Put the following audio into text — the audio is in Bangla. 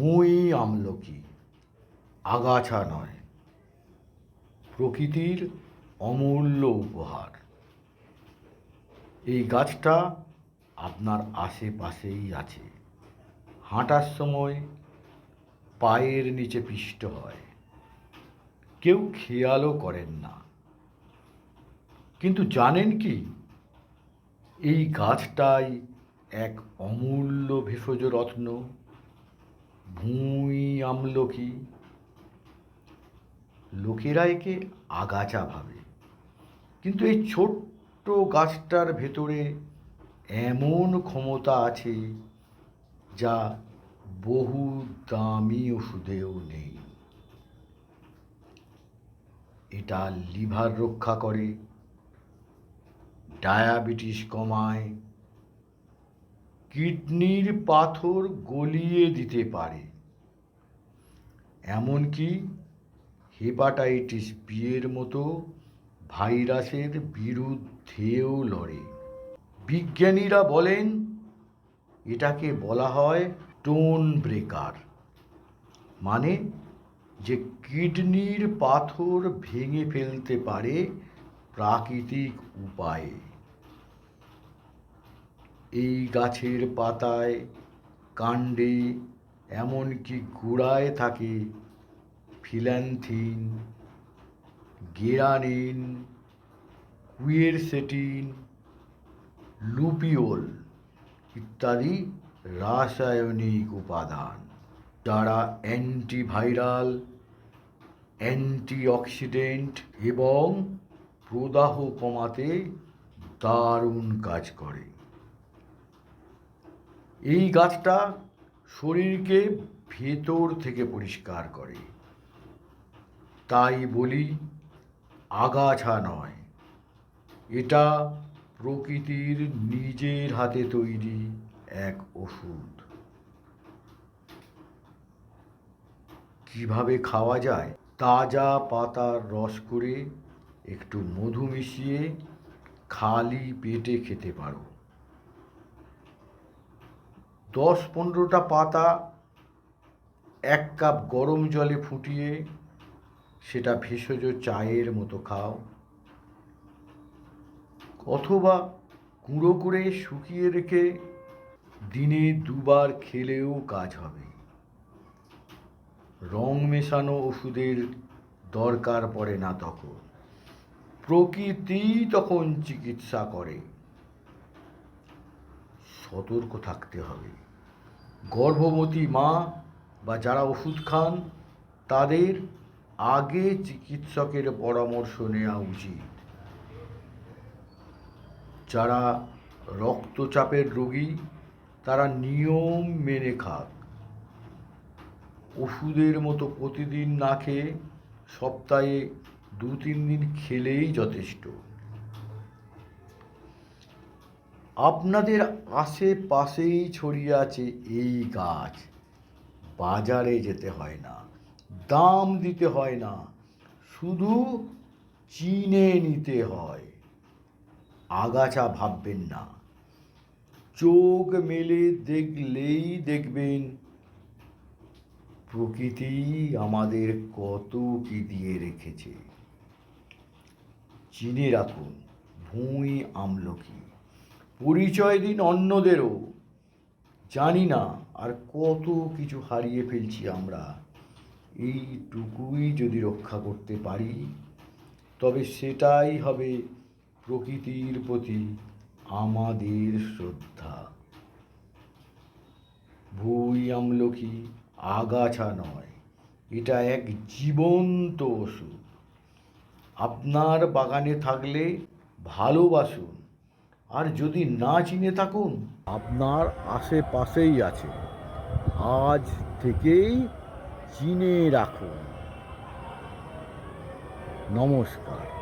ভুঁই আমলকি, আগাছা নয়, প্রকৃতির অমূল্য উপহার। এই গাছটা আপনার আশেপাশেই আছে। হাঁটার সময় পায়ের নিচে পিষ্ট হয়। কেউ খেয়ালও করেন না। কিন্তু জানেন কি, এই গাছটাই এক অমূল্য ভেষজ রত্ন। ভুঁই আমলকি। লোকেরা একে আগাছা ভাবে। কিন্তু এই ছোট্ট গাছটার ভেতরে এমন ক্ষমতা আছে যা বহু দামি ওষুধেও নেই। এটা লিভার রক্ষা করে, ডায়াবেটিস কমায় কিডনির পাথর গলিয়ে দিতে পারে। এমনকি হেপাটাইটিস বিয়ের মতো ভাইরাসের বিরুদ্ধেও লড়ে। বিজ্ঞানীরা বলেন, এটাকে বলা হয় টোন ব্রেকার মানে যে কিডনির পাথর ভেঙে ফেলতে পারে প্রাকৃতিক উপায়ে। এই গাছের পাতায় কাণ্ডে এমনকি গোড়ায় থাকে ফিল্যান্থিন গেরানিন কুয়েরসেটিন লুপিওল ইত্যাদি রাসায়নিক উপাদান। যারা অ্যান্টিভাইরাল, অ্যান্টিঅক্সিডেন্ট এবং প্রদাহ কমাতে দারুণ কাজ করে। এই গাছটা শরীরকে ভেতর থেকে পরিষ্কার করে। তাই বলি, আগাছা নয়, এটা প্রকৃতির নিজের হাতে তৈরি এক ওষুধ। কীভাবে খাওয়া যায়? তাজা পাতার রস করে একটু মধু মিশিয়ে খালি পেটে খেতে পারো। দশ পনেরোটা পাতা, এক কাপ গরম জলে ফুটিয়ে সেটা ভেষজ চায়ের মতো খাও। অথবা গুঁড়ো করে শুকিয়ে রেখে দিনে দুবার খেলেও কাজ হবে। রং মেশানো ওষুধের দরকার পড়ে না তখন। প্রকৃতি তখন চিকিৎসা করে। সতর্ক থাকতে হবে। গর্ভবতী মা বা যারা ওষুধ খান, তাদের আগে চিকিৎসকের পরামর্শ নেওয়া উচিত। যারা রক্তচাপের রোগী, তারা নিয়ম মেনে খাক। ওষুধের মতো প্রতিদিন না খেয়ে সপ্তাহে দু তিন দিন খেলেই যথেষ্ট। আপনাদের আশেপাশেই ছড়িয়ে আছে এই গাছ। বাজারে যেতে হয় না, দাম দিতে হয় না, শুধু চিনে নিতে হয়। আগাছা ভাববেন না, চোখ মেলে দেখলেই দেখবেন, প্রকৃতি আমাদের কত কি দিয়ে রেখেছে। চিনে রাখুন, ভুঁই আমলকি। পরিচয় দিন অন্যদেরও। জানি না আর কত কিছু হারিয়ে ফেলছি আমরা। এইটুকুই যদি রক্ষা করতে পারি, তবে সেটাই হবে প্রকৃতির প্রতি আমাদের শ্রদ্ধা। ভুই আমলকি আগাছা নয়, এটা এক জীবন্ত ওষুধ। আপনার বাগানে থাকলে ভালোবাসুন আর যদি না চিনে থাকুন আপনার আশেপাশেই আছে। আজ থেকেই চিনে রাখুন। নমস্কার।